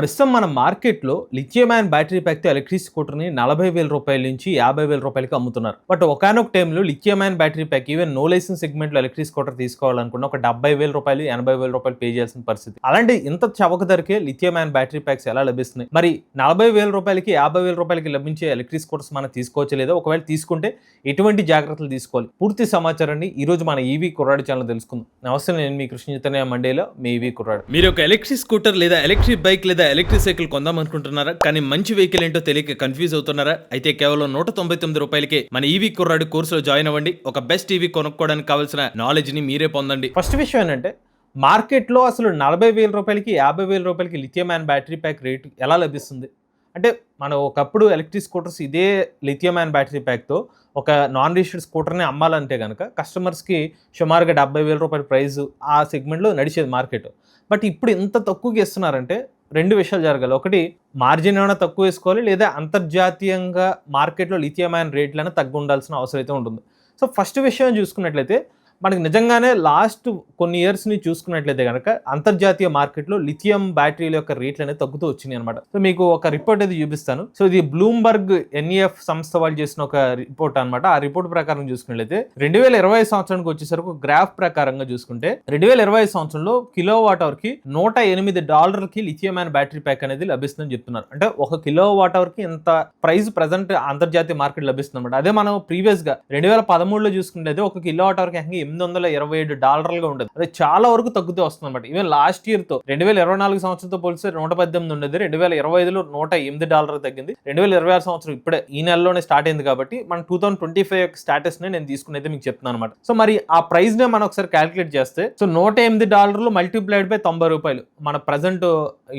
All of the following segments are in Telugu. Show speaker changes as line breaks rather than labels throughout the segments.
ప్రస్తుతం మన మార్కెట్లో లిథియం అయాన్ బ్యాటరీ ప్యాక్తో ఎలక్ట్రిక్ స్కూటర్ని నలభై వేల రూపాయల నుంచి యాభై వేల రూపాయలకి అమ్ముతున్నారు. బట్ ఒకనొక టైంలో lithium ion battery pack even no license సెగ్మెంట్లో ఎలక్ట్రిక్ స్కూటర్ తీసుకోవాలనుకున్న ఒక డెబ్బై వేల రూపాయలు ఎనభై వేల రూపాయలు పే చేయాల్సిన పరిస్థితి. అలాంటి ఇంత చవక ధరకే లిథియం అయాన్ బ్యాటరీ ప్యాక్స్ ఎలా లభిస్తున్నాయి? మరి నలభై వేల రూపాయలకి యాభై వేల రూపాయలకి లభించే ఎలక్ట్రిక్ స్కూటర్స్ మనం తీసుకోవచ్చు లేదా? ఒకవేళ తీసుకుంటే ఎటువంటి జాగ్రత్తలు తీసుకోవాలి? పూర్తి సమాచారాన్ని ఈ రోజు మన ఈవీ కుర్రాడు ఛానల్ తెలుసుకుందాం. నమస్తే నేను మీ కృష్ణ చైతన్య మండేలో మీ ఈవీ కుర్రాడు.
మీరు ఒక ఎలక్ట్రిక్ స్కూటర్ లేదా ఎలక్ట్రిక్ బైక్ లేదా ఎలక్ట్రిక్ సైకిల్ కొందాం అనుకుంటున్నారా? కానీ మంచి వెహికల్ ఏంటో తెలియక కన్ఫ్యూజ్ అవుతున్నారా? అయితే కేవలం నూట తొంభై తొమ్మిది రూపాయలకే మన ఈవీ కుర్రాడు కోర్సులో జాయిన్ అవ్వండి. ఒక బెస్ట్ ఈవీ కొనుక్కోవడానికి కావాల్సిన నాలెడ్జ్ని మీరే పొందండి.
ఫస్ట్ విషయం ఏంటంటే మార్కెట్లో అసలు నలభై వేల రూపాయలకి యాభై వేల రూపాయలకి lithium ion battery pack rate ఎలా లభిస్తుంది? అంటే మనం ఒకప్పుడు ఎలక్ట్రిక్ స్కూటర్స్ ఇదే లిథియం అయన్ బ్యాటరీ ప్యాక్తో ఒక నాన్ రిజిస్టర్డ్ స్కూటర్ని అమ్మాలంటే కనుక కస్టమర్స్కి సుమారుగా డెబ్బై వేల రూపాయల ప్రైస్ ఆ సెగ్మెంట్లో నడిచేది మార్కెట్ బట్ ఇప్పుడు ఇంత తక్కువకి ఇస్తున్నారంటే రెండు విషయాలు జరగాలి. ఒకటి మార్జిన్ ఏమైనా తక్కువ వేసుకోవాలి లేదా అంతర్జాతీయంగా మార్కెట్లో లిథియం అయన్ రేట్లను తగ్గి ఉండాల్సిన అవసరం అయితే ఉంటుంది. సో ఫస్ట్ విషయం చూసుకున్నట్లయితే మనకి నిజంగానే లాస్ట్ కొన్ని ఇయర్స్ని చూసుకున్నట్లయితే కనుక అంతర్జాతీయ మార్కెట్లో లిథియం బ్యాటరీల యొక్క రేట్లు అనేది తగ్గుతూ వచ్చినాయి అనమాట సో మీకు ఒక రిపోర్ట్ అయితే చూపిస్తాను. సో ఇది బ్లూంబర్గ్ ఎన్ఈఎఫ్ సంస్థ వాళ్ళు చేసిన ఒక రిపోర్ట్ అనమాట ఆ రిపోర్ట్ ప్రకారం చూసుకున్నట్లయితే రెండు వేల ఇరవై సంవత్సరానికి వచ్చేసరికి గ్రాఫ్ ప్రకారంగా చూసుకుంటే రెండు వేల ఇరవై సంవత్సరంలో కిలో వాట్ అవర్కి నూట ఎనిమిది డాలర్లకి లిథియం అయిన బ్యాటరీ ప్యాక్ అనేది లభిస్తుందని చెప్తున్నారు. అంటే ఒక కిలో వాట్ అవర్కి ఇంత ప్రైస్ ప్రజెంట్ అంతర్జాతీయ మార్కెట్ లభిస్తుంది అనమాట అదే మనం ప్రీవియస్గా రెండు వేల పదమూడులో చూసుకుంటే ఒక కిలో వాట్ అవర్కి ఎనిమిది వందల ఇరవై ఏడు డాలర్లుగా ఉండదు. అదే చాలా వరకు తగ్గుతూ వస్తుంది అనమాట ఈవెన్ లాస్ట్ ఇయర్తో రెండు వేల ఇరవై నాలుగు సంవత్సరంతో పోలిస్తే నూట పద్దెనిమిది ఉండేది. రెండు వేల ఇరవై ఐదులో నూట ఎనిమిది డాలర్ తగ్గింది. రెండు వేల ఇరవై ఆరు సంవత్సరం ఇప్పుడే ఈ నెలలోనే స్టార్ట్ అయింది కాబట్టి మన టూ థౌసండ్ ట్వంటీ ఫైవ్ స్టాటస్ని నేను తీసుకుని అయితే మీకు చెప్తున్నాను అనమాట సో మరి ఆ ప్రైస్ నే మనం ఒకసారి క్యాలిక్యులేట్ చేస్తే సో నూట ఎనిమిది డాలర్లు మల్టీప్లైడ్ బై తొంభై రూపాయలు మన ప్రజెంట్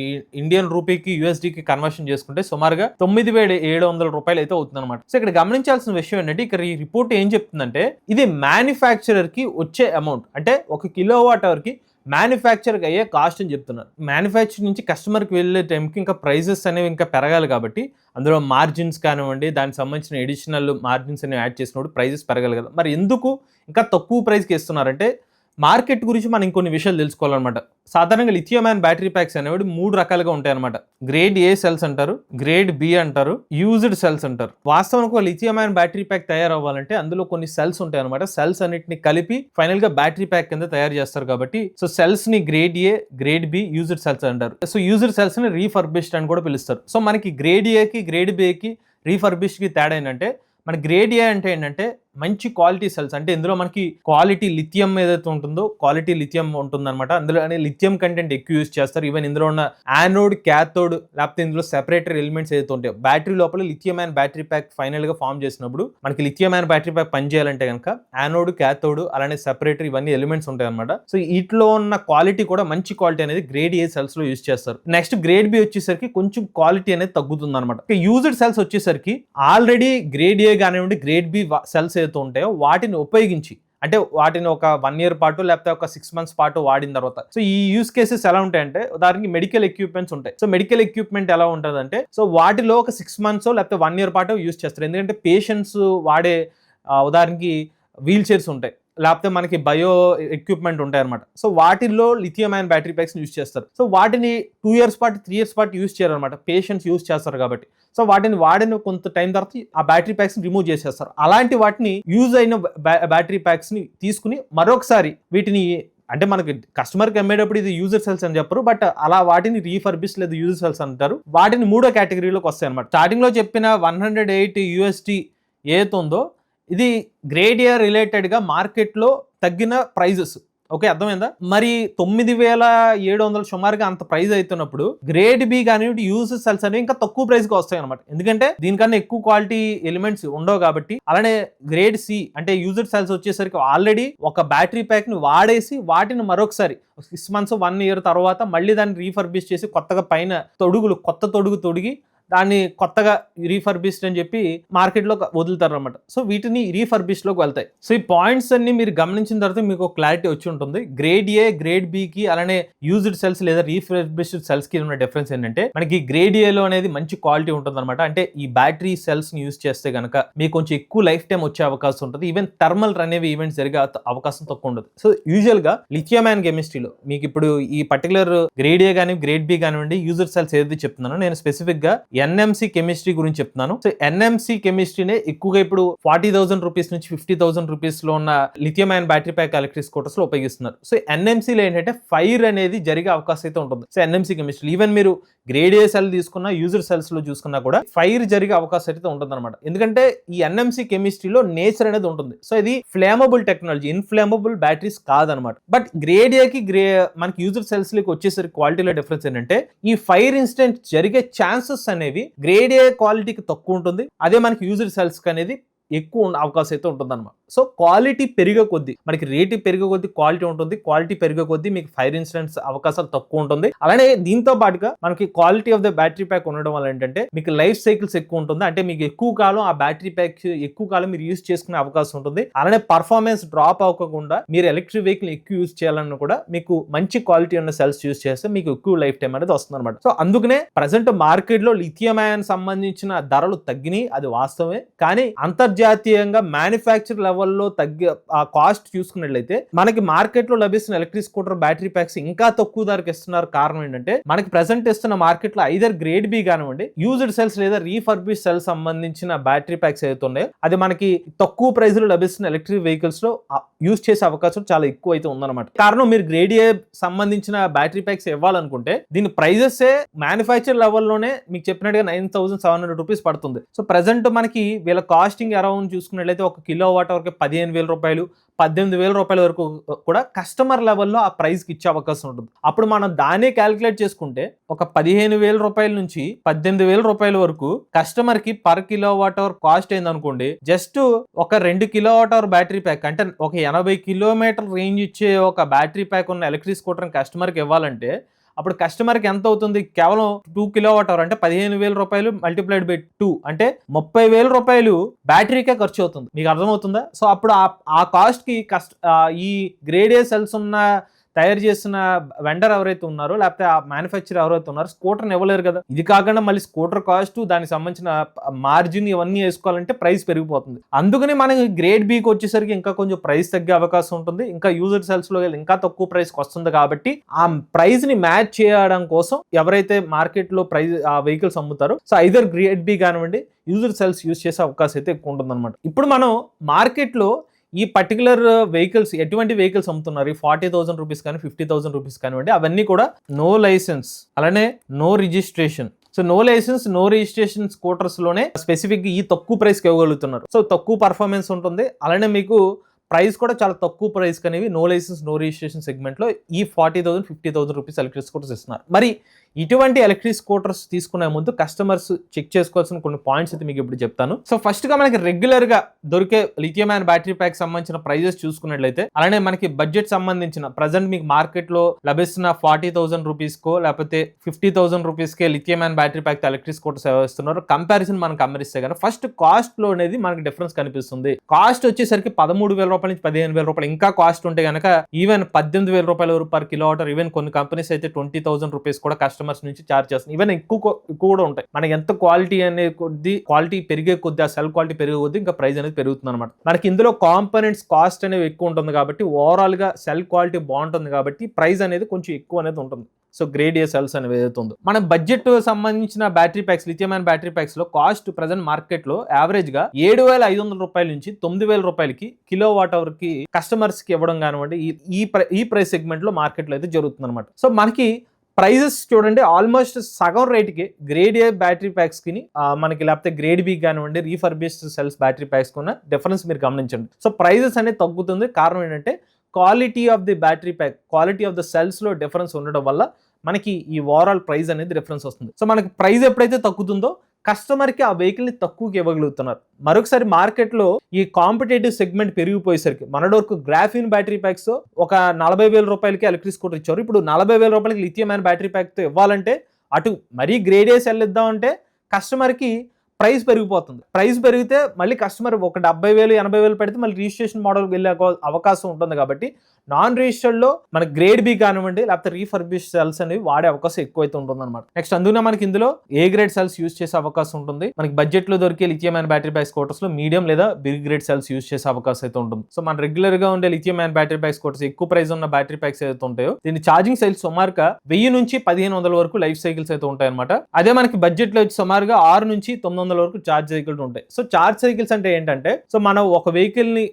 ఈ ఇండియన్ రూపీకి కి కన్వర్షన్ చేసుకుంటే సుమారుగా తొమ్మిది వేల ఏడు వందల రూపాయలు అయితే అవుతుంది అనమాట సో ఇక్కడ గమనించాల్సిన విషయం ఏంటంటే ఇక్కడ ఈ రిపోర్ట్ ఏం చెప్తుందంటే ఇది మ్యానుఫ్యాక్చరర్కి వచ్చే అమౌంట్ అంటే ఒక కిలో వాట్కి మ్యానుఫ్యాక్చర్కి అయ్యే కాస్ట్ అని చెప్తున్నారు. మ్యానుఫ్యాక్చర్ నుంచి కస్టమర్కి వెళ్ళే టైంకి ఇంకా ప్రైజెస్ అనేవి ఇంకా పెరగాలి కాబట్టి అందులో మార్జిన్స్ కానివ్వండి దానికి సంబంధించిన ఎడిషనల్ మార్జిన్స్ అనేవి యాడ్ చేసినప్పుడు ప్రైజెస్ పెరగాలి కదా. మరి ఎందుకు ఇంకా తక్కువ ప్రైస్కి ఇస్తున్నారంటే మార్కెట్ గురించి మనం ఇంకొన్ని విషయాలు తెలుసుకోవాలన్నమాట. సాధారణంగా లిథియం అయన్ బ్యాటరీ ప్యాక్స్ అనేవి మూడు రకాలుగా ఉంటాయి అనమాట గ్రేడ్ ఏ సెల్స్ అంటారు గ్రేడ్ బి అంటారు యూజ్డ్ సెల్స్ అంటారు. వాస్తవానికి ఒక లిథియం అయన్ బ్యాటరీ ప్యాక్ తయారవ్వాలంటే అందులో కొన్ని సెల్స్ ఉంటాయి అనమాట సెల్స్ అన్నిటిని కలిపి ఫైనల్గా బ్యాటరీ ప్యాక్ కింద తయారు చేస్తారు కాబట్టి so సెల్స్ని grade A grade B used cells అంటారు. సో యూజ్డ్ సెల్స్ని రీఫర్బిష్డ్ అని కూడా పిలుస్తారు. సో మనకి గ్రేడ్ ఏకి గ్రేడ్ బికి రీఫర్బిష్డ్కి తేడా ఏంటంటే మన గ్రేడ్ ఏ అంటే ఏంటంటే మంచి క్వాలిటీ సెల్స్ అంటే ఇందులో మనకి క్వాలిటీ లిథియం ఏదైతే ఉంటుందో క్వాలిటీ లిథియం ఉంటుందన్నమాట. అందులో లిథియం కంటెంట్ ఎక్కువ యూజ్ చేస్తారు. ఈవెన్ ఇందులో ఉన్న యానోడ్ క్యాథోడ్ లేకపోతే ఇందులో సెపరేటర్ ఎలిమెంట్స్ ఏదైతే ఉంటాయో బ్యాటరీ లోపల లిథియం అండ్ బ్యాటరీ ప్యాక్ ఫైనల్గా ఫామ్ చేసినప్పుడు మనకి లిథియం అండ్ బ్యాటరీ ప్యాక్ పనిచేయాలంటే కనుక యానోడ్ క్యాథోడ్ అలానే సెపరేటర్ ఇవన్నీ ఎలిమెంట్స్ ఉంటాయి అనమాట సో వీటిలో ఉన్న క్వాలిటీ కూడా మంచి క్వాలిటీ అనేది గ్రేడ్ ఏ సెల్స్లో యూజ్ చేస్తారు. నెక్స్ట్ గ్రేడ్ బి వచ్చేసరికి కొంచెం క్వాలిటీ అనేది తగ్గుతుంది అనమాట యూజ్డ్ సెల్స్ వచ్చేసరికి ఆల్రెడీ గ్రేడ్ ఏ కానివ్వండి గ్రేడ్ బి సెల్స్ ఏదైతే ఉంటాయో వాటిని ఉపయోగించి అంటే వాటిని ఒక వన్ ఇయర్ పాటు లేకపోతే ఒక సిక్స్ మంత్స్ పాటు వాడిన తర్వాత. సో ఈ యూస్ కేసెస్ ఎలా ఉంటాయంటే దానికి మెడికల్ ఎక్విప్మెంట్స్ ఉంటాయి. సో మెడికల్ ఎక్విప్మెంట్ ఎలా ఉంటుందంటే సో వాటిలో ఒక సిక్స్ మంత్స్ లేకపోతే వన్ ఇయర్ పాటు యూస్ చేస్తారు. ఎందుకంటే పేషెంట్స్ వాడే ఉదాహరణకి వీల్ చైర్స్ ఉంటాయి. లేకపోతే మనకి బయో ఎక్విప్మెంట్ ఉంటాయి అనమాట సో వాటిల్లో lithium ion battery packs use చేస్తారు. సో వాటిని టూ ఇయర్స్ పాటు త్రీ ఇయర్స్ పాటు యూస్ చేయరు అనమాట పేషెంట్స్ యూస్ చేస్తారు కాబట్టి. సో వాటిని వాడిన కొంత టైం తర్వాత ఆ బ్యాటరీ ప్యాక్స్ రిమూవ్ చేసేస్తారు. అలాంటి వాటిని యూజ్ అయిన బ్యాటరీ ప్యాక్స్ని తీసుకుని మరొకసారి వీటిని అంటే మనకి కస్టమర్కి అమ్మేటప్పుడు ఇది యూజర్ సెల్స్ అని చెప్పరు. బట్ అలా వాటిని రీఫర్బిష్ లేదా యూజర్ సెల్స్ అంటారు. వాటిని మూడో కేటగిరీలోకి వస్తాయి అనమాట స్టార్టింగ్లో చెప్పిన వన్ హండ్రెడ్ ఎయిట్ యూఎస్టీ ఏదైతే ఉందో ఇది గ్రేడ్ ఇయర్ రిలేటెడ్గా మార్కెట్లో తగ్గిన ప్రైజెస్ ఓకే అర్థమైందా? మరి తొమ్మిది వేల ఏడు వందల సుమారుగా అంత ప్రైస్ అవుతున్నప్పుడు గ్రేడ్ బి కానివ్వండి యూజ్ సెల్స్ అనేవి ఇంకా తక్కువ ప్రైస్కి వస్తాయి అనమాట ఎందుకంటే దీనికన్నా ఎక్కువ క్వాలిటీ ఎలిమెంట్స్ ఉండవు కాబట్టి అలానే గ్రేడ్ సి అంటే యూజర్ సెల్స్ వచ్చేసరికి ఆల్రెడీ ఒక బ్యాటరీ ప్యాక్ని వాడేసి వాటిని మరొకసారి సిక్స్ మంత్స్ వన్ ఇయర్ తర్వాత మళ్ళీ దాన్ని రీఫర్బిష్ చేసి కొత్తగా పైన తొడుగులు కొత్త తొడుగు తొడిగి దాన్ని కొత్తగా రీఫర్బిష్డ్ అని చెప్పి మార్కెట్లో వదులుతారు అనమాట సో వీటిని రీఫర్బిష్డ్లోకి వెళ్తాయి. సో ఈ పాయింట్స్ అన్ని మీరు గమనించిన తర్వాత మీకు క్లారిటీ వచ్చి ఉంటుంది. గ్రేడ్ ఏ గ్రేడ్ బికి అలానే యూజ్డ్ సెల్స్ లేదా రీఫర్బిష్డ్ సెల్స్కి ఉన్న డిఫరెన్స్ ఏంటంటే మనకి గ్రేడ్ ఏలో అనేది మంచి క్వాలిటీ ఉంటుంది అనమాట అంటే ఈ బ్యాటరీ సెల్స్ని యూజ్ చేస్తే గనక మీకు కొంచెం ఎక్కువ లైఫ్ టైం వచ్చే అవకాశం ఉంటుంది. ఈవెన్ థర్మల్ అనేవి ఈవెంట్స్ జరిగే అవకాశం తక్కువ ఉండదు. సో యూజువల్గా లిథియం అండ్ కెమిస్ట్రీలో మీకు ఇప్పుడు ఈ పర్టికులర్ గ్రేడ్ ఏ కానీ గ్రేడ్ బి కానివ్వండి యూజర్ సెల్స్ ఏది చెప్తున్నానో నేను స్పెసిఫిక్గా ఎన్ఎంసి కెమిస్ట్రీ గురించి చెప్తున్నాను. సో ఎన్ఎంసి కెమిస్ట్రీనే ఎక్కువగా ఇప్పుడు ఫార్టీ థౌసండ్ రూపీస్ నుంచి ఫిఫ్టీ థౌసండ్ రూపీస్లో ఉన్న lithium ion battery pack electric స్కూటర్స్లో ఉపయోగిస్తున్నారు. సో ఎన్ఎంసీలో ఏంటంటే ఫైర్ అనేది జరిగే అవకాశం అయితే ఉంటుంది. సో ఎన్ఎంసీ కెమిస్ట్రీ ఈవెన్ మీరు గ్రేడ్ ఏ సెల్ తీసుకున్న యూజర్ సెల్స్లో చూసుకున్నా కూడా ఫైర్ జరిగే అవకాశం అయితే ఉంటుంది అనమాట ఎందుకంటే ఈ ఎన్ఎంసీ కెమిస్ట్రీలో నేచర్ అనేది ఉంటుంది. సో ఇది ఫ్లేమబుల్ టెక్నాలజీ ఇన్ఫ్లేమబుల్ బ్యాటరీస్ కాదనమాట బట్ గ్రేడ్ ఏకి గ్రే మనకి యూజర్ సెల్స్ లకి వచ్చేసరికి క్వాలిటీలో డిఫరెన్స్ ఏంటంటే ఈ ఫైర్ ఇన్సిడెంట్ జరిగే ఛాన్సెస్ అనేవి గ్రేడ్ ఏ క్వాలిటీకి తక్కువ ఉంటుంది. అదే మనకి యూజర్ సెల్స్ అనేది ఎక్కువ ఉన్న అవకాశం అయితే ఉంటుందన్నమాట. సో క్వాలిటీ పెరిగే కొద్దీ మనకి రేటు పెరిగే కొద్దీ క్వాలిటీ ఉంటుంది. క్వాలిటీ పెరిగే కొద్దీ మీకు ఫైర్ ఇన్సిడెంట్స్ అవకాశాలు తక్కువ ఉంటుంది. అలానే దీంతో పాటుగా మనకి quality of the battery pack ఉండడం వల్ల ఏంటంటే మీకు లైఫ్ సైకిల్స్ ఎక్కువ ఉంటుంది. అంటే మీకు ఎక్కువ కాలం ఆ బ్యాటరీ ప్యాక్ ఎక్కువ కాలం మీరు యూజ్ చేసుకునే అవకాశం ఉంటుంది. అలానే పర్ఫార్మెన్స్ డ్రాప్ అవ్వకుండా మీరు ఎలక్ట్రిక్ వెహికల్ ఎక్కువ యూజ్ చేయాలన్నా కూడా మీకు మంచి క్వాలిటీ ఉన్న సెల్స్ యూజ్ చేస్తే మీకు ఎక్కువ లైఫ్ టైం అనేది వస్తుంది అనమాట సో అందుకనే ప్రజెంట్ మార్కెట్లో లిథియం సంబంధించిన ధరలు తగ్గినాయి. అది వాస్తవమే. కానీ అంతర్జాతీయ అంతర్జాతీయంగా మ్యానుఫ్యాక్చర్ లెవెల్లో తగ్గి ఆ కాస్ట్ చూసుకున్నట్లయితే మనకి మార్కెట్లో లభిస్తున్న ఎలక్ట్రిక్ స్కూటర్ బ్యాటరీ ప్యాక్స్ ఇంకా తక్కువ ధరకు ఇస్తున్నారు. కారణం ఏంటంటే మనకి ప్రెసెంట్ ఇస్తున్న మార్కెట్లో ఐదర్ గ్రేడ్ బి కానివ్వండి యూజ్డ్ సెల్స్ లేదా రీఫర్బిష్ సెల్స్ సంబంధించిన బ్యాటరీ ప్యాక్స్ ఏదైతే ఉన్నాయో అది మనకి తక్కువ ప్రైస్లో లభిస్తున్న ఎలక్ట్రిక్ వెహికల్స్లో యూజ్ చేసే అవకాశం చాలా ఎక్కువ అయితే ఉందన్నమాట. కారణం మీరు గ్రేడ్ ఏ సంబంధించిన బ్యాటరీ ప్యాక్స్ ఇవ్వాలనుకుంటే దీని ప్రైజెస్ మ్యానుఫ్యాక్చర్ లెవెల్లోనే మీకు చెప్పినట్టుగా nine thousand seven hundred rupees పడుతుంది. సో ప్రెసెంట్ మనకి వీళ్ళ కాస్టింగ్ అరౌండ్ చూసుకున్నట్లయితే ఒక కిలో వాట్ వరకు పదిహేను వేల రూపాయలు పద్దెనిమిది వేల రూపాయల వరకు కూడా కస్టమర్ లెవెల్లో ఆ ప్రైస్కి ఇచ్చే అవకాశం ఉంటుంది. అప్పుడు మనం దాన్ని క్యాలిక్యులేట్ చేసుకుంటే ఒక పదిహేను వేల రూపాయల నుంచి పద్దెనిమిది వేల రూపాయల వరకు కస్టమర్కి per kilowatt hour cost ఏందనుకోండి జస్ట్ ఒక రెండు kilowatt hour battery pack అంటే ఒక ఎనభై కిలోమీటర్ రేంజ్ ఇచ్చే ఒక బ్యాటరీ ప్యాక్ ఉన్న ఎలక్ట్రిక్ స్కూటర్ కస్టమర్కి ఇవ్వాలంటే అప్పుడు కస్టమర్కి ఎంత అవుతుంది? కేవలం టూ కిలో వాట్ అవర్ అంటే పదిహేను వేల రూపాయలు మల్టిప్లైడ్ బై టూ అంటే ముప్పై వేల రూపాయలు బ్యాటరీకే ఖర్చు అవుతుంది. మీకు అర్థమవుతుందా? సో అప్పుడు ఆ ఆ కాస్ట్కి కస్ట్ ఈ గ్రేడ్ ఏ సెల్స్ ఉన్న తయారు చేసిన వెండర్ ఎవరైతే ఉన్నారో లేకపోతే ఆ మ్యానుఫ్యాక్చర్ ఎవరైతే ఉన్నారో స్కూటర్ని ఇవ్వలేరు కదా. ఇది కాకుండా మళ్ళీ స్కూటర్ కాస్ట్ దానికి సంబంధించిన మార్జిన్ ఇవన్నీ వేసుకోవాలంటే ప్రైస్ పెరిగిపోతుంది. అందుకని మనకి గ్రేడ్ బీకి వచ్చేసరికి ఇంకా కొంచెం ప్రైస్ తగ్గే అవకాశం ఉంటుంది. ఇంకా యూజర్ సెల్స్లో ఇంకా తక్కువ ప్రైస్కి వస్తుంది కాబట్టి ఆ ప్రైస్ని మ్యాచ్ చేయడం కోసం ఎవరైతే మార్కెట్లో ప్రైస్ ఆ వెహికల్స్ అమ్ముతారో సో ఐదర్ గ్రేడ్ బి కానివ్వండి యూజర్ సెల్స్ యూజ్ చేసే అవకాశం అయితే ఎక్కువ ఉంటుంది ఇప్పుడు మనం మార్కెట్లో ఈ పర్టికులర్ వెహికల్స్ ఎటువంటి వెహికల్స్ అమ్ముతున్నారు? ఈ ఫార్టీ థౌసండ్ రూపీస్ కానీ ఫిఫ్టీ థౌసండ్ రూపీస్ కానివ్వండి అవన్నీ కూడా నో లైసెన్స్ అలానే no registration so no license no registration స్కూటర్స్లోనే specific ఈ తక్కువ ప్రైస్కి ఇవ్వగలుగుతున్నారు. సో తక్కువ పర్ఫార్మెన్స్ ఉంటుంది. అలానే మీకు ప్రైస్ కూడా చాలా తక్కువ ప్రైస్ అనేవి నో లైసెన్స్ నో రిజిస్ట్రేషన్ సెగ్మెంట్లో ఈ forty thousand fifty thousand rupees electric scooters ఇస్తున్నారు. మరి ఇటువంటి ఎలక్ట్రిక్ స్కూటర్స్ తీసుకునే ముందు కస్టమర్స్ చెక్ చేసుకోవాల్సిన కొన్ని పాయింట్స్ అయితే మీకు ఇప్పుడు చెప్తాను. సో ఫస్ట్గా మనకి రెగ్యులర్గా దొరికే లిథియం అండ్ బ్యాటరీ ప్యాక్ సంబంధించిన ప్రైజెస్ చూసుకున్నట్లయితే అలానే మనకి బడ్జెట్ సంబంధించిన ప్రజెంట్ మీకు మార్కెట్లో లభిస్తున్న ఫార్టీ థౌసండ్ రూపీస్ కో లేకపోతే fifty thousand rupees K lithium and battery pack electric scooters ఇస్తున్నారు కంపారిజన్ మనం గమనిస్తే కానీ ఫస్ట్ కాస్ట్లో అనేది మనకి డిఫరెన్స్ కనిపిస్తుంది. కాస్ట్ వచ్చేసరికి పదమూడు వేల రూపాయల నుంచి పదిహేను వేల రూపాయలు. ఇంకా కాస్ట్ ఉంటే కనుక ఈవెన్ పద్దెనిమిది వేల రూపాయల per kilo watt hour even కొన్ని కంపెనీస్ అయితే ట్వంటీ థౌసండ్ రూపీస్ కూడా కష్టం కస్టమర్స్ నుంచి చార్జ్ చేస్తుంది ఈవెన్ ఎక్కువ ఎక్కువ కూడా ఉంటాయి. మనకి ఎంత క్వాలిటీ అనే కొద్ది క్వాలిటీ పెరిగే కొద్ది ఆ సెల్ క్వాలిటీ పెరిగే కొద్ది ఇంకా ప్రైస్ అనేది పెరుగుతుంది అనమాట మనకి ఇందులో కాంపనెంట్స్ కాస్ట్ అనేది ఎక్కువ ఉంటుంది కాబట్టి ఓవరాల్గా సెల్ క్వాలిటీ బాగుంటుంది కాబట్టి ప్రైస్ అనేది కొంచెం ఎక్కువ అనేది ఉంటుంది. సో గ్రేడ్ ఏ సెల్స్ అనేది ఏదైతే ఉందో. మన బడ్జెట్ సంబంధించిన బ్యాటరీ ప్యాక్స్ లిథియమైన బ్యాటరీ ప్యాక్స్లో కాస్ట్ ప్రజెంట్ మార్కెట్లో యావరేజ్గా ఏడు వేల ఐదు వందల రూపాయల నుంచి తొమ్మిది వేల రూపాయలకి కిలో వాట్ అవర్కి కస్టమర్స్కి ఇవ్వడం కానివ్వండి ఈ- ఈ ప్రైస్ సెగ్మెంట్లో మార్కెట్లో అయితే జరుగుతుంది అనమాట సో మనకి ప్రైజెస్ చూడండి ఆల్మోస్ట్ సగం రేట్కి గ్రేడ్ ఏ బ్యాటరీ ప్యాక్స్కి మనకి లేకపోతే గ్రేడ్ బి కానివ్వండి రీఫర్బిష్డ్ సెల్స్ బ్యాటరీ ప్యాక్స్ కున్న డిఫరెన్స్ మీరు గమనించండి. సో ప్రైజెస్ అనేది తగ్గుతుంది. కారణం ఏంటంటే quality of the battery pack quality of the సెల్స్లో difference ఉండడం వల్ల మనకి ఈ ఓవరాల్ ప్రైస్ అనేది డిఫరెన్స్ వస్తుంది. సో మనకి ప్రైస్ ఎప్పుడైతే తగ్గుతుందో కస్టమర్కి ఆ వెహికల్ని తక్కువకి ఇవ్వగలుగుతున్నారు. మరొకసారి మార్కెట్లో ఈ కాంపిటేటివ్ సెగ్మెంట్ పెరిగిపోయేసరికి మనడోర్కు వరకు గ్రాఫిన్ బ్యాటరీ ప్యాక్స్ ఒక నలభై వేల రూపాయలకి ఎలక్ట్రిక్ స్కూటర్ ఇచ్చారు. ఇప్పుడు నలభై వేల రూపాయలకి లిథియం అయిన బ్యాటరీ ప్యాక్తో ఇవ్వాలంటే అటు మరీ గ్రేడేస్ వెళ్ళిద్దాం అంటే కస్టమర్కి ప్రైస్ పెరిగిపోతుంది. ప్రైస్ పెరిగితే మళ్ళీ కస్టమర్ ఒక డెబ్బై వేలు ఎనభై వేలు పెడితే మళ్ళీ రిజిస్ట్రేషన్ మోడల్ వెళ్ళే అవకాశం ఉంటుంది కాబట్టి నాన్ రిజిస్టర్డ్లో మన గ్రేడ్ బి కానివ్వండి లేకపోతే రీఫర్బిష్ సెల్స్ అనేవి వాడే అవకాశం ఎక్కువైతే ఉంటుంది అనమాట నెక్స్ట్ అందుకనే మనకి ఇందులో ఏ గ్రేడ్ సెల్స్ యూస్ చేసే అవకాశం ఉంటుంది. మనకి బడ్జెట్లో దొరికే లిథియం అండ్ బ్యాటరీ బ్యాక్ స్కూటర్స్లో మీడియం లేదా బిగ్ గ్రేడ్ సెల్స్ యూస్ చేసే అవకాశం అయితే ఉంటుంది. సో మన రెగ్యులర్గా ఉండే lithium and battery pack scooters ఎక్కువ ప్రైస్ ఉన్న బ్యాటరీ ప్యాక్స్ ఏదైతే ఉంటాయో దీని ఛార్జింగ్ సైజ్ సుమారుగా వెయ్యి నుంచి పదిహేను వందల వరకు లైఫ్ సైకిల్స్ అయితే ఉంటాయి అనమాట అదే మనకి బడ్జెట్లో వచ్చి సుమారుగా ఆరు నుంచి తొమ్మిది వందల వరకు ఛార్జ్ సైకిల్స్ ఉంటాయి. సో ఛార్జ్ సైకిల్స్ అంటే ఏంటంటే సో మనం ఒక వెహికల్ని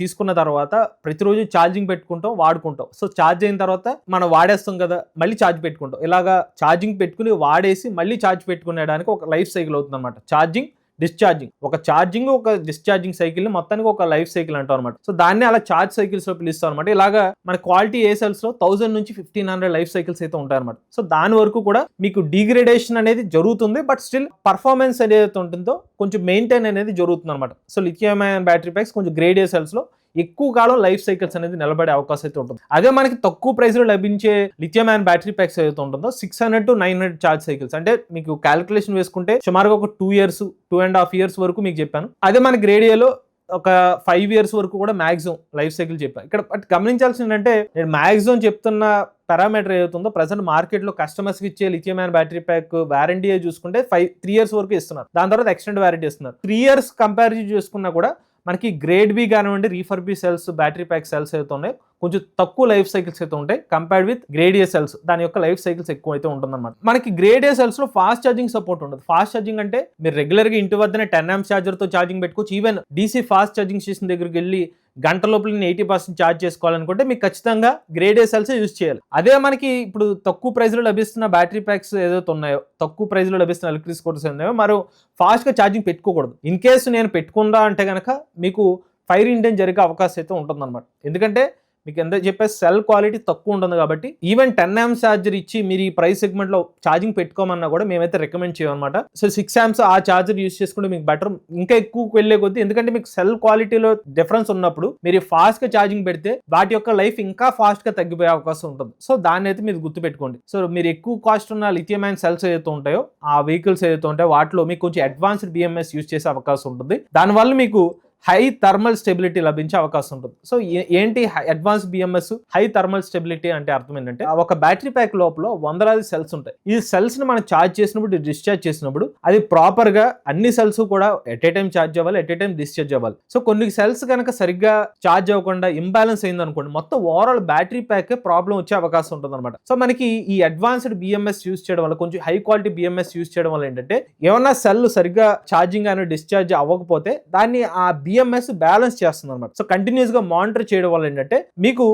తీసుకున్న తర్వాత ప్రతిరోజు ఛార్జింగ్ పెట్టుకుంటాం వాడుకుంటాం. సో ఛార్జ్ అయిన తర్వాత మనం వాడేస్తాం కదా మళ్ళీ ఛార్జ్ పెట్టుకుంటాం. ఇలాగా ఛార్జింగ్ పెట్టుకుని వాడేసి మళ్ళీ ఛార్జ్ పెట్టుకునేడానికి ఒక లైఫ్ సైకిల్ అవుతుంది అనమాట ఛార్జింగ్ డిశ్చార్జింగ్ ఒక ఛార్జింగ్ ఒక డిశ్చార్జింగ్ సైకిల్ మొత్తానికి ఒక లైఫ్ సైకిల్ అంటాం అనమాట సో దాన్ని అలా ఛార్జ్ సైకిల్స్లో పిలుస్తాం అనమాట ఇలాగా మన క్వాలిటీ ఏ సెల్స్లో థౌసండ్ నుంచి ఫిఫ్టీన్ హండ్రెడ్ లైఫ్ సైకిల్స్ అయితే ఉంటాయి అనమాట సో దాని వరకు కూడా మీకు డిగ్రేడేషన్ అనేది జరుగుతుంది బట్ స్టిల్ పర్ఫార్మెన్స్ అనేది ఉంటుందో కొంచెం మెయింటైన్ అనేది జరుగుతుంది అనమాట so lithium ion battery packs కొంచెం గ్రేడ్ ఏ సెల్స్లో ఎక్కువ కాలం లైఫ్ సైకిల్స్ అనేది నిలబడే అవకాశం అయితే ఉంటుంది. అదే మనకి తక్కువ ప్రైస్లో లభించే లిథియం అండ్ బ్యాటరీ ప్యాక్స్ ఏదైతే ఉంటుందో six hundred to nine hundred charge cycles అంటే మీకు క్యాలిక్యులేషన్ వేసుకుంటే సుమారుగా ఒక two years two and half years వరకు మీకు చెప్పాను. అదే మనకి రేడియోలో ఒక ఫైవ్ ఇయర్స్ వరకు కూడా మాక్సిమం లైఫ్ సైకిల్ చెప్పాను. ఇక్కడ బట్ గమనించాల్సింది ఏంటంటే నేను మాక్సిమం చెప్తున్న పారామీటర్ ఏదైతుందో ప్రజెంట్ మార్కెట్లో కస్టమర్స్కి ఇచ్చే lithium and battery pack warranty చూసుకుంటే ఫైవ్ త్రీ ఇయర్స్ వరకు ఇస్తున్నారు. దాని తర్వాత ఎక్స్టెండ్ వారంటీ ఇస్తున్నారు. త్రీ ఇయర్స్ కంపారిజన్ చేసుకున్నా కూడా మనకి గ్రేడ్ బి కానివ్వండి refurb cells battery pack cells అయితే ఉన్నాయి కొంచెం తక్కువ లైఫ్ సైకిల్స్ అయితే ఉంటాయి compared with grade A cells దాని యొక్క లైఫ్ సైకిల్స్ ఎక్కువ అయితే ఉంటుందన్నమాట. మనకి గ్రేడ్ ఏ సెల్స్లో ఫాస్ట్ ఛార్జింగ్ సపోర్ట్ ఉండదు. ఫాస్ట్ ఛార్జింగ్ అంటే మీరు రెగ్యులర్గా ఇంటి వద్దనే టెన్ ఎంస్ ఛార్జర్తో ఛార్జింగ్ పెట్టుకోవచ్చు. Even DC fast charging station దగ్గరికి వెళ్ళి గంట లోపల నేను ఎయిటీ పర్సెంట్ ఛార్జ్ చేసుకోవాలనుకుంటే మీకు ఖచ్చితంగా గ్రేడ్ ఏ సెల్స్ యూజ్ చేయాలి. అదే మనకి ఇప్పుడు తక్కువ ప్రైస్లో లభిస్తున్న బ్యాటరీ ప్యాక్స్ ఏదైతే ఉన్నాయో తక్కువ ప్రైస్లో లభిస్తున్న ఎలక్ట్రిక్ స్కూటర్స్ ఉన్నాయో మరో ఫాస్ట్గా ఛార్జింగ్ పెట్టుకోకూడదు. ఇన్ కేసు నేను పెట్టుకుందా అంటే కనుక మీకు ఫైర్ ఇంజన్ జరిగే అవకాశం అయితే ఉంటుందన్నమాట. ఎందుకంటే మీకు ఎంత చెప్పే సెల్ క్వాలిటీ తక్కువ ఉంటుంది కాబట్టి ఈవెన్ టెన్ యామ్స్ ఛార్జర్ ఇచ్చి మీరు ఈ ప్రైస్ సెగ్మెంట్లో ఛార్జింగ్ పెట్టుకోమన్నా కూడా మేమైతే రికమెండ్ చేయమన్నమాట. సో సిక్స్ యామ్స్ ఆ ఛార్జర్ యూస్ చేసుకుంటే మీకు బెటర్. ఇంకా ఎక్కువ వెళ్ళే కొద్దీ ఎందుకంటే మీకు సెల్ క్వాలిటీలో డిఫరెన్స్ ఉన్నప్పుడు మీరు ఫాస్ట్గా ఛార్జింగ్ పెడితే వాటి యొక్క లైఫ్ ఇంకా ఫాస్ట్గా తగ్గిపోయే అవకాశం ఉంటుంది. సో దాన్ని అయితే మీరు గుర్తుపెట్టుకోండి. సో మీరు ఎక్కువ కాస్ట్ ఉన్న లిథియం సెల్స్ ఏదైతే ఉంటాయో ఆ వెహికల్స్ ఏదైతే ఉంటాయో వాటిలో మీకు కొంచెం అడ్వాన్స్డ్ బిఎంఎస్ యూస్ చేసే అవకాశం ఉంటుంది. దానివల్ల మీకు హై థర్మల్ స్టెబిలిటీ లభించే అవకాశం ఉంటుంది. సో ఏంటి advance BMS high thermal stability అంటే అర్థం ఏంటంటే ఒక బ్యాటరీ ప్యాక్ లోపల వందలాది సెల్స్ ఉంటాయి. ఈ సెల్స్ని మనం ఛార్జ్ చేసినప్పుడు డిశ్చార్జ్ చేసినప్పుడు అది ప్రాపర్గా అన్ని సెల్స్ కూడా ఎట్ ఏ టైం ఛార్జ్ అవ్వాలి ఎట్ ఏ టైం డిశ్చార్జ్ అవ్వాలి. సో కొన్ని సెల్స్ కనుక సరిగ్గా ఛార్జ్ అవ్వకుండా ఇంబ్యాలెన్స్ అయింది అనుకోండి మొత్తం ఓవరాల్ బ్యాటరీ ప్యాక్ ప్రాబ్లం వచ్చే అవకాశం ఉంటుంది అనమాట సో మనకి ఈ అడ్వాన్స్డ్ బిఎంఎస్ యూస్ చేయడం వల్ల కొంచెం హై క్వాలిటీ బిఎంఎస్ యూస్ చేయడం వల్ల ఏంటంటే ఏమన్నా సెల్ సరిగ్గా ఛార్జింగ్ అనేది డిశ్చార్జ్ అవ్వకపోతే దాన్ని ఆ ఈఎంఎస్ బ్యాలెన్స్ చేస్తుంది అనమాట సో కంటిన్యూస్గా మానిటర్ చేయడం వల్ల ఏంటంటే మీకు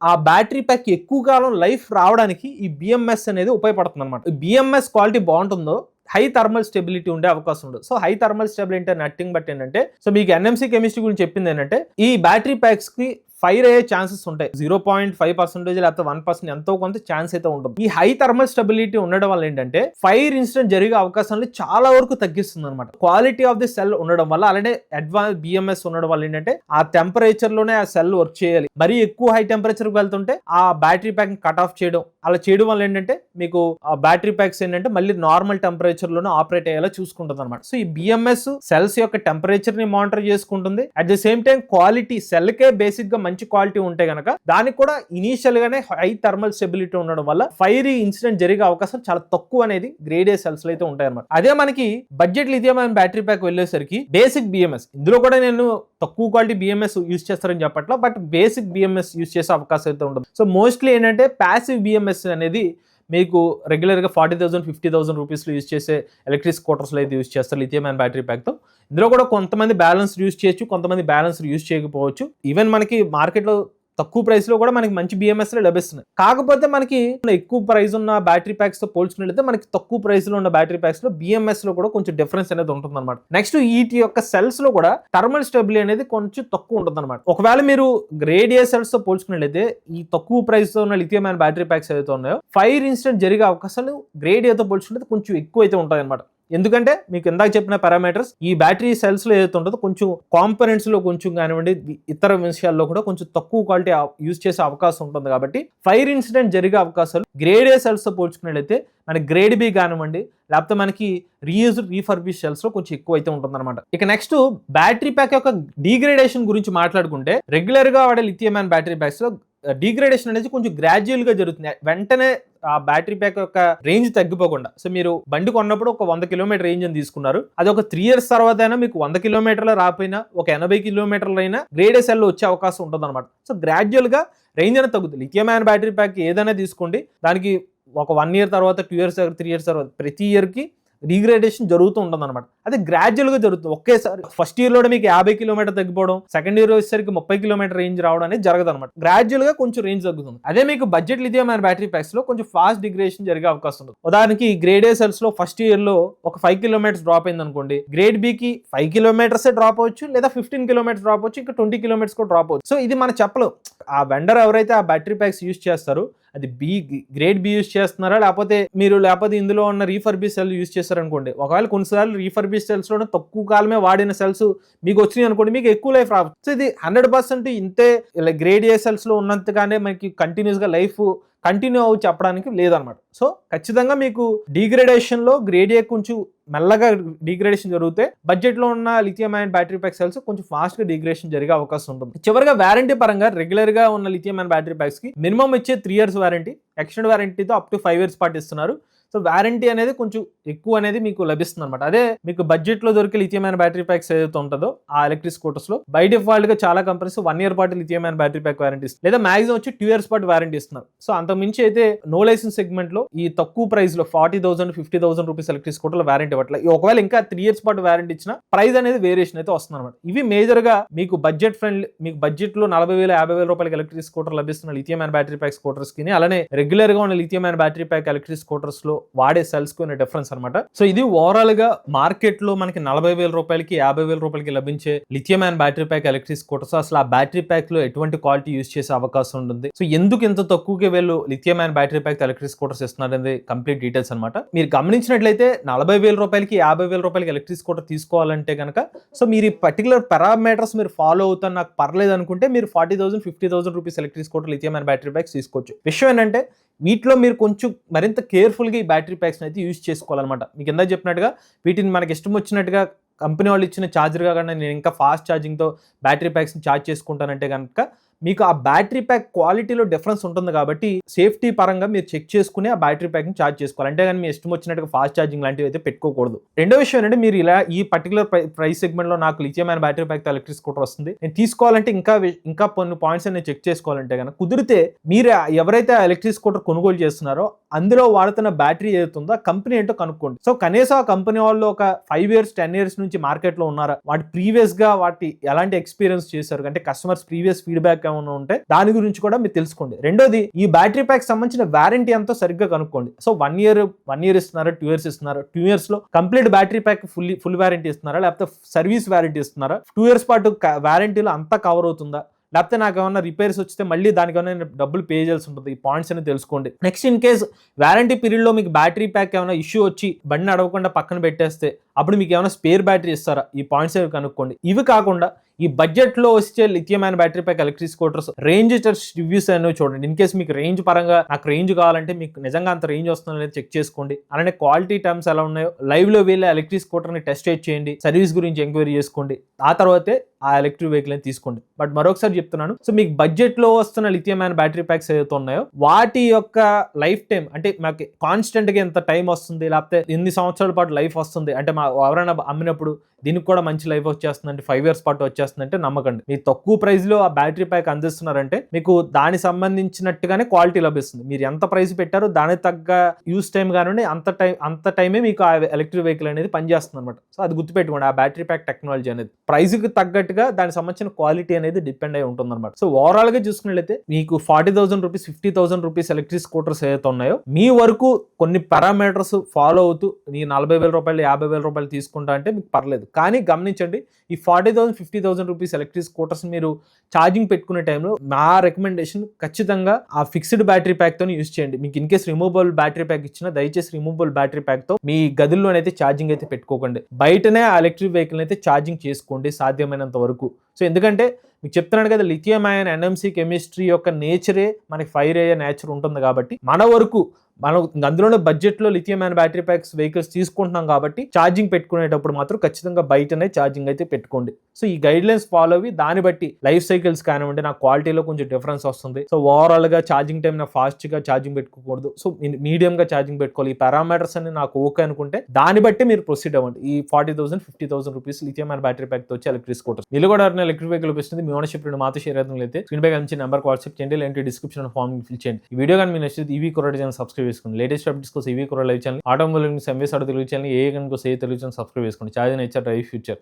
ఆ బ్యాటరీ ప్యాక్ ఎక్కువ కాలం లైఫ్ రావడానికి ఈ బిఎంఎస్ అనేది ఉపయోగపడుతుంది అనమాట బిఎంఎస్ క్వాలిటీ బాగుంటుందో హై థర్మల్ స్టెబిలిటీ ఉండే అవకాశం ఉండదు. So high thermal stability nothing but ఏంటంటే సో మీకు ఎన్ఎంసీ కెమిస్ట్రీ గురించి చెప్పింది ఏంటంటే ఈ బ్యాటరీ ప్యాక్స్కి ఫైర్ అయ్యే ఛాన్సెస్ ఉంటాయి. జీరో పాయింట్ ఫైవ్ పర్సెంటేజ్ లేకపోతే వన్ పర్సెంట్ ఎంతో కొంత ఛాన్స్ అయితే ఉంటుంది. ఈ హై థర్మల్ స్టెబిలిటీ ఉండడం వల్ల ఏంటంటే ఫైర్ ఇన్సిడెంట్ జరిగే అవకాశాలు చాలా వరకు తగ్గిస్తుంది అనమాట క్వాలిటీ ఆఫ్ ది సెల్ ఉండడం వల్ల అలానే అడ్వాన్స్ బిఎంఎస్ ఉండడం వల్ల ఏంటంటే ఆ టెంపరేచర్లోనే ఆ సెల్ వర్క్ చేయాలి. మరీ ఎక్కువ హై టెంపరేచర్ వెళ్తుంటే ఆ బ్యాటరీ ప్యాక్ కట్ ఆఫ్ చేయడం అలా చేయడం వల్ల ఏంటంటే మీకు ఆ బ్యాటరీ ప్యాక్స్ ఏంటంటే మళ్ళీ నార్మల్ టెంపరేచర్లోనే ఆపరేట్ అయ్యేలా చూసుకుంటుంది అనమాట సో ఈ బిఎంఎస్ సెల్స్ యొక్క టెంపరేచర్ని మానిటర్ చేసుకుంటుంది. At the same time quality cell కే బేసిక్గా మంచి క్వాలిటీ ఉంటే గనక దానికి కూడా ఇనీషియల్ గానే హై థర్మల్ స్టెబిలిటీ ఉండడం వల్ల ఫైర్ ఇన్సిడెంట్ జరిగే అవకాశం చాలా తక్కువ అనేది గ్రేడ్ ఏ సెల్స్లో అయితే ఉంటాయి అనమాట అదే మనకి బడ్జెట్ లిథియం బ్యాటరీ ప్యాక్ వెళ్ళేసరికి బేసిక్ బిఎంఎస్ ఇందులో కూడా నేను తక్కువ క్వాలిటీ బిఎంఎస్ యూస్ చేస్తారని చెప్పట్లా బట్ బేసిక్ బిఎంఎస్ యూస్ చేసే అవకాశం అయితే ఉండదు. సో మోస్ట్లీ ఏంటంటే ప్యాసివ్ బిఎంఎస్ అనేది మీకు రెగ్యులర్గా ఫార్టీ థౌసండ్ ఫిఫ్టీ థౌసండ్ రూపీస్లో యూజ్ చేసే ఎలక్ట్రిక్ స్కూటర్స్లో అయితే యూస్ చేస్తారు లిథియం అండ్ బ్యాటరీ ప్యాక్తో ఇందులో కూడా కొంతమంది బ్యాలెన్స్ యూస్ చేయొచ్చు కొంతమంది బ్యాలెన్స్ యూస్ చేయకపోవచ్చు. ఈవెన్ మనకి మార్కెట్లో తక్కువ ప్రైస్లో కూడా మనకి మంచి బిఎంఎస్ లభిస్తున్నాయి. కాకపోతే మనకి ఎక్కువ ప్రైస్ ఉన్న బ్యాటరీ ప్యాక్స్తో పోల్చుకున్నట్లయితే మనకి తక్కువ ప్రైస్లో ఉన్న బ్యాటరీ ప్యాక్స్లో బిఎంఎస్లో కూడా కొంచెం డిఫరెన్స్ అనేది ఉంటుంది అనమాట నెక్స్ట్ వీటి యొక్క సెల్స్లో కూడా థర్మల్ స్టెబిలిటీ అనేది కొంచెం తక్కువ ఉంటుంది అనమాట ఒకవేళ మీరు గ్రేడ్ సెల్స్తో పోల్చుకున్నట్లయితే ఈ తక్కువ ప్రైస్తో ఉన్న లిథియం బ్యాటరీ ప్యాక్స్ ఏదైతే ఉన్నాయో ఫైర్ ఇన్సిడెంట్ జరిగే అవకాశాలు గ్రేడ్ ఏతో కొంచెం ఎక్కువ అయితే ఉంటాయి అనమాట ఎందుకంటే మీకు ఇందాక చెప్పిన పారామీటర్స్ ఈ బ్యాటరీ సెల్స్లో ఏదైతే ఉంటుందో కొంచెం కాంపనెంట్స్లో కొంచెం కానివ్వండి ఇతర విషయాల్లో కూడా కొంచెం తక్కువ క్వాలిటీ యూజ్ చేసే అవకాశం ఉంటుంది కాబట్టి ఫైర్ ఇన్సిడెంట్ జరిగే అవకాశాలు గ్రేడ్ ఏ సెల్స్తో పోల్చుకున్నట్లయితే మన గ్రేడ్ బి కానివ్వండి లేకపోతే మనకి రీయూజ్ రీఫర్బిష్ సెల్స్లో కొంచెం ఎక్కువ అయితే ఉంటుంది ఇక నెక్స్ట్ బ్యాటరీ ప్యాక్ యొక్క డీగ్రేడేషన్ గురించి మాట్లాడుకుంటే రెగ్యులర్గా వాడే లిథియం బ్యాటరీ ప్యాక్స్లో డీగ్రేడేషన్ అనేది కొంచెం గ్రాడ్యువల్గా జరుగుతుంది. వెంటనే ఆ బ్యాటరీ ప్యాక్ యొక్క రేంజ్ తగ్గిపోకుండా సో మీరు బండి కొన్నప్పుడు ఒక వంద కిలోమీటర్ రేంజ్ అని తీసుకున్నారు. అది ఒక త్రీ ఇయర్స్ తర్వాత అయినా మీకు వంద కిలోమీటర్లు రాపోయినా ఒక ఎనభై కిలోమీటర్లు అయినా గ్రేడ్ సెల్ వచ్చే అవకాశం ఉంటుంది అనమాట సో గ్రాడ్యువల్గా రేంజ్ అనేది తగ్గుతుంది లిథియం అయన్ బ్యాటరీ ప్యాక్ ఏదైనా తీసుకోండి. దానికి ఒక వన్ ఇయర్ తర్వాత టూ ఇయర్స్ త్రీ ఇయర్స్ తర్వాత ప్రతి ఇయర్కి డిగ్రేడేషన్ జరుగుతూ ఉంటుంది అనమాట అది గ్రాడ్యువల్గా జరుగుతుంది. ఒకేసారి ఫస్ట్ ఇయర్లో మీకు యాభై కిలోమీటర్ తగ్గిపోవడం సెకండ్ ఇయర్ వచ్చేసరికి ముప్పై కిలోమీటర్ రేంజ్ రావడం అనేది జరగదు అనమాట గ్రాడ్యువల్గా కొంచెం రేంజ్ తగ్గుతుంది. అదే మీకు బడ్జెట్ లిథియం అండ్ బ్యాటరీ ప్యాక్స్లో కొంచెం ఫాస్ట్ డిగ్రేషన్ జరిగే అవకాశం ఉంది. ఉదాహరణకి గ్రేడ్ ఏ సెల్స్లో ఫస్ట్ ఇయర్లో ఒక ఫైవ్ కిలోమీటర్స్ డ్రాప్ అయింది అనుకోండి గ్రేడ్ బి కి ఫైవ్ కిలోమీటర్స్ డ్రాప్ అవ్వచ్చు లేదా ఫిఫ్టీన్ కిలోమీటర్స్ డ్రాప్ అవ్వచ్చు ఇంకా ట్వంటీ కిలోమీటర్స్ కూడా డ్రాప్ అవ్వచ్చు. సో ఇది మన చెప్పలేం. ఆ వెండర్ ఎవరైతే ఆ బ్యాటరీ ప్యాక్స్ యూస్ చేస్తారు అది బి గ్రేడ్ బి యూస్ చేస్తున్నారా? లేకపోతే మీరు లేకపోతే ఇందులో ఉన్న రీఫర్బీ సెల్ యూస్ చేశారనుకోండి. ఒకవేళ కొన్నిసార్లు రీఫర్బీ సెల్స్లో తక్కువ కాలమే వాడిన సెల్స్ మీకు వచ్చినాయి అనుకోండి మీకు ఎక్కువ లైఫ్ రావచ్చు. సో ఇది హండ్రెడ్ పర్సెంట్ ఇంతే ఇలా గ్రేడ్ ఏ సెల్స్లో ఉన్నంతగానే మనకి కంటిన్యూస్గా లైఫ్ కంటిన్యూ అవ్వ చెప్పడానికి లేదనమాట. సో ఖచ్చితంగా మీకు డిగ్రేడేషన్లో గ్రేడ్ ఏ కొంచెం మెల్లగా డిగ్రేడేషన్ జరిగితే బడ్జెట్లో ఉన్న lithium ion battery pack cells కొంచెం ఫాస్ట్గా డిగ్రేడేషన్ జరిగే అవకాశం ఉంటుంది. చివరిగా వారంటీ పరంగా రెగ్యులర్గా ఉన్న లిథియం అయన్ బ్యాటరీ ప్యాక్స్కి మినిమం ఇచ్చే త్రీ ఇయర్స్ వారంటీ ఎక్స్టెండ్ వారంటీతో అప్ టు ఫైవ్ ఇయర్స్ పాటు ఇస్తున్నారు సో వారంటీ అనేది కొంచెం ఎక్కువ అనేది మీకు లభిస్తుంది అనమాట అదే మీకు బడ్జెట్లో దొరికే లిథియమైన బ్యాటరీ ప్యాక్స్ ఏదైతే ఉంటుందో ఆ ఎలక్ట్రిక్ స్కూటర్స్లో బై డిఫాల్ట్గా చాలా కంపెనీస్ వన్ ఇయర్ పాటు లిథియమైన బ్యాటరీ ప్యాక్ వారంటీ లేదా మాక్సిమం వచ్చి టూ ఇయర్స్ పాటు వారంటీ ఇస్తున్నారు. సో అంత మించి అయితే నో లైసెన్స్ సెగ్మెంట్లో ఈ తక్కువ ప్రైస్లో forty thousand fifty thousand rupees electric scooter warranty ఇవ్వట్లేదు ఒకవేళ ఇంకా త్రీ ఇయర్స్ పాటు వారంటీ ఇచ్చిన ప్రైస్ అనేది వేరియేషన్ అయితే వస్తుంది అనమాట ఇవి మేజర్గా మీకు బడ్జెట్ ఫ్రెండ్లీ మీకు బడ్జెట్లో నలభై వేల యాభై వేల రూపాయలకి ఎలక్ట్రిక్ స్కూటర్ లభిస్తున్న లిథియం బ్యాటరీ ప్యాక్ స్కూటర్స్కి. అలానే రెగ్యులర్గా ఉన్న లిథియం బ్యాటరీ ప్యాక్ ఎలక్ట్రిక్ స్కూటర్స్లో వాడే సెల్స్కు ఉన్న డిఫరెన్స్ అనమాట సో ఇది ఓవరాల్గా మార్కెట్లో మనకి నలభై వేల రూపాయలకి యాభై వేల రూపాయలకి లభించే lithium and battery pack electric scooters అసలు ఆ బ్యాటరీ ప్యాక్లో ఎటువంటి క్వాలిటీ యూస్ చేసే అవకాశం ఉంటుంది? సో ఎందుకు ఇంత తక్కువగా వీళ్ళు lithium and battery pack electric scooters ఇస్తున్నారు అనేది కంప్లీట్ డీటెయిల్స్ అనమాట మీరు గమనించినట్లయితే నలభై వేల రూపాయలకి యాభై వేల రూపాయలకి ఎలక్ట్రిక్ స్కూటర్ తీసుకోవాలంటే కనుక సో మీరు ఈ పర్టికులర్ పారామీటర్స్ మీరు ఫాలో అవుతారు. నాకు పర్లేదు అనుకుంటే మీరు forty thousand fifty thousand rupees electric scooter lithium and battery packs తీసుకోవచ్చు. విషయం ఏంటంటే వీటిలో మీరు కొంచెం మరింత కేర్ఫుల్గా ఈ బ్యాటరీ ప్యాక్స్ని అయితే యూజ్ చేసుకోవాలన్నమాట. మీకు ఎందా చెప్పినట్టుగా వీటిని మనకి ఇష్టం వచ్చినట్టుగా కంపెనీ వాళ్ళు ఇచ్చిన ఛార్జర్ కాకుండా నేను ఇంకా ఫాస్ట్ ఛార్జింగ్తో బ్యాటరీ ప్యాక్స్ని ఛార్జ్ చేసుకుంటానంటే కనుక మీకు ఆ బ్యాటరీ ప్యాక్ క్వాలిటీలో డిఫరెన్స్ ఉంటుంది కాబట్టి సేఫ్టీ పరంగా మీరు చెక్ చేసుకుని ఆ బ్యాటరీ ప్యాక్ని ఛార్జ్ చేసుకోవాలి. అంటే కానీ మీ ఇష్టం వచ్చినట్టుగా ఫాస్ట్ ఛార్జింగ్ లాంటివి అయితే పెట్టుకోకూడదు. రెండో విషయం ఏంటంటే మీరు ఇలా ఈ పర్టికులర్ ప్రైస్ సెగ్మెంట్లో నాకు lithium battery pack electric scooter వస్తుంది. నేను తీసుకోవాలంటే ఇంకా ఇంకా కొన్ని పాయింట్స్ నేను చెక్ చేసుకోవాలంటే కనుక కుదిరితే మీరు ఎవరైతే ఎలక్ట్రిక్ స్కూటర్ కొనుగోలు చేస్తున్నారో అందులో వాడుతున్న బ్యాటరీ ఏదైతుందో కంపెనీ ఏంటో కనుక్కోండి. సో కనీసం ఆ కంపెనీ వాళ్ళు ఒక ఫైవ్ ఇయర్స్ టెన్ ఇయర్స్ నుంచి మార్కెట్లో ఉన్నారా? వాటి ప్రీవియస్గా వాటి ఎలాంటి ఎక్స్పీరియన్స్ చేశారు? అంటే కస్టమర్స్ ప్రీవియస్ ఫీడ్బ్యాక్ ఏమైనా ఉంటే దాని గురించి కూడా మీరు తెలుసుకోండి. రెండోది ఈ బ్యాటరీ ప్యాక్ సంబంధించిన వారంటీ ఎంతో సరిగ్గా కనుక్కోండి. So one year one year ఇస్తున్నారా టూ ఇయర్స్ ఇస్తున్నారా టూ ఇయర్స్లో complete battery pack full full warranty ఇస్తున్నారా లేకపోతే సర్వీస్ వారంటీ ఇస్తున్నారా టూ ఇయర్స్ పాటు వారంటీలో అంతా కవర్ అవుతుందా లేకపోతే నాకు ఏమైనా రిపేర్స్ వస్తే మళ్ళీ దానికి ఏమైనా డబ్బులు పే చేయాల్సి ఉంటుంది ఈ పాయింట్స్ అని తెలుసుకోండి. నెక్స్ట్ ఇన్ కేస్ వారంటీ పీరియడ్లో మీకు బ్యాటరీ ప్యాక్ ఏమైనా ఇష్యూ వచ్చి బండి నడవకుండా పక్కన పెట్టేస్తే అప్పుడు మీకు ఏమైనా స్పేర్ బ్యాటరీ ఇస్తారా? ఈ పాయింట్స్ అవి కనుక్కోండి. ఇవి కాకుండా ఈ బడ్జెట్లో వచ్చే lithium battery pack electric scooters range test reviews అనేవి చూడండి. ఇన్ కేస్ మీకు రేంజ్ పరంగా నాకు రేంజ్ కావాలంటే మీకు నిజంగా అంత రేంజ్ వస్తుందో లేదో చెక్ చేసుకోండి. అలానే క్వాలిటీ టర్మ్స్ ఎలా ఉన్నాయో లైవ్లో వెళ్ళి ఎలక్ట్రిక్ స్కూటర్ని టెస్ట్ చేయండి. సర్వీస్ గురించి ఎంక్వైరీ చేసుకోండి. ఆ తర్వాతే ఆ ఎలక్ట్రిక్ వెహికల్ని తీసుకోండి. బట్ మరొకసారి చెప్తున్నాను సో మీకు బడ్జెట్లో వస్తున్న లిథియం బ్యాటరీ ప్యాక్స్ ఏదైతే ఉన్నాయో వాటి యొక్క లైఫ్ టైం అంటే మాకు కాన్స్టెంట్గా ఎంత టైం వస్తుంది లేకపోతే ఎన్ని సంవత్సరాల పాటు లైఫ్ వస్తుంది అంటే మా ఎవరైనా అమ్మినప్పుడు దీనికి కూడా మంచి లైఫ్ వచ్చేస్తుందంటే ఫైవ్ ఇయర్స్ పాటు వచ్చేస్తుందంటే నమ్మకండి. మీరు తక్కువ ప్రైస్లో ఆ బ్యాటరీ ప్యాక్ అందిస్తున్నారంటే మీకు దానికి సంబంధించినట్టుగానే క్వాలిటీ లభిస్తుంది. మీరు ఎంత ప్రైస్ పెట్టారో దానికి తగ్గ యూస్ టైం కానివ్వండి అంత టైం అంత టైమే మీకు ఆ ఎలక్ట్రిక్ వెహికల్ అనేది పనిచేస్తుంది అనమాట సో అది గుర్తుపెట్టుకోండి ఆ బ్యాటరీ ప్యాక్ టెక్నాలజీ అనేది. ప్రైస్కి తగ్గట్టుగా దానికి సంబంధించిన క్వాలిటీ అనేది డిపెండ్ అయి ఉంటుంది అనమాట సో ఓవరాల్గా చూసుకున్నట్లయితే మీకు forty thousand rupees fifty thousand rupees electric scooters ఏదైతే ఉన్నాయో మీ వరకు కొన్ని పారామీటర్స్ ఫాలో అవుతూ నీ నలభై వేల రూపాయలు యాభై వేల రూపాయలు తీసుకుంటా అంటే మీకు పర్లేదు. కానీ గమనించండి ఈ forty thousand fifty thousand rupees electric scooters మీరు ఛార్జింగ్ పెట్టుకునే టైంలో నా రికమెండేషన్ ఖచ్చితంగా ఆ ఫిక్స్డ్ బ్యాటరీ ప్యాక్తో యూస్ చేయండి. మీకు in case removable battery pack ఇచ్చిన దయచేసి రిమూవబుల్ బ్యాటరీ ప్యాక్తో మీ గదుల్లోనైతే ఛార్జింగ్ అయితే పెట్టుకోకండి. బయటనే ఆ ఎలక్ట్రిక్ వెహికల్ అయితే ఛార్జింగ్ చేసుకోండి సాధ్యమైనంత వరకు. సో ఎందుకంటే మీకు చెప్తున్నాను కదా లిథియం అయన్ ఎన్ఎంసీ కెమిస్ట్రీ యొక్క నేచరే మనకి ఫైర్ అయ్యే నేచర్ ఉంటుంది కాబట్టి మన వరకు మనం అందులోనే బడ్జెట్లో lithium and battery packs vehicles తీసుకుంటున్నాం కాబట్టి ఛార్జింగ్ పెట్టుకునేటప్పుడు మాత్రం ఖచ్చితంగా బయటనే ఛార్జింగ్ అయితే పెట్టుకోండి. సో ఈ గైడ్ లైన్స్ ఫాలో అవి దాన్ని బట్టి లైఫ్ సైకిల్స్ కానివ్వండి నా క్వాలిటీలో కొంచెం డిఫరెన్స్ వస్తుంది. సో ఓవరాల్గా ఛార్జింగ్ టైం నా ఫాస్ట్గా ఛార్జింగ్ పెట్టుకోకూడదు. సో మీడియం గా ఛార్జింగ్ పెట్టుకోవాలి. ఈ పారామీటర్స్ అన్ని నాకు ఓకే అనుకుంటే దాన్ని బట్టి మీరు ప్రొసీడ్ అవ్వండి. ఈ forty thousand fifty thousand rupees lithium and battery ప్యాక్తో వచ్చి ఎలక్ట్రిక్ స్కూటర్ మీరు కూడా ఎవరైనా ఎలక్ట్రిక్ వెహికల్ వస్తుంది మీ ఓనర్షిప్ రెండు మాతో షేర్ అయితే స్క్రీన్ పై నుంచి నెంబర్ వాట్సాప్ చేయండి. లేదంటే డిస్క్రిప్షన్ ఫామ్ ఫిల్ చేయండి. ఈ వీడియో కానీ మీ నచ్చింది ఈవీ కొరడ్ సబ్స్క్రైబ్ సబ్స్క్రైబ్ చేసుకోండి. లేటెస్ట్ అప్డేట్స్ కోసం ఇవి కూడా లైవ్ ఛానల్. ఆటోమొబైల్ ఎంఎస్ ఆడో తెలుగు ఛానల్ ఏ కనుక సే తెలుగు ఛానల్ సబ్స్క్రైబ్ చేసుకోండి. Charge nature drive future.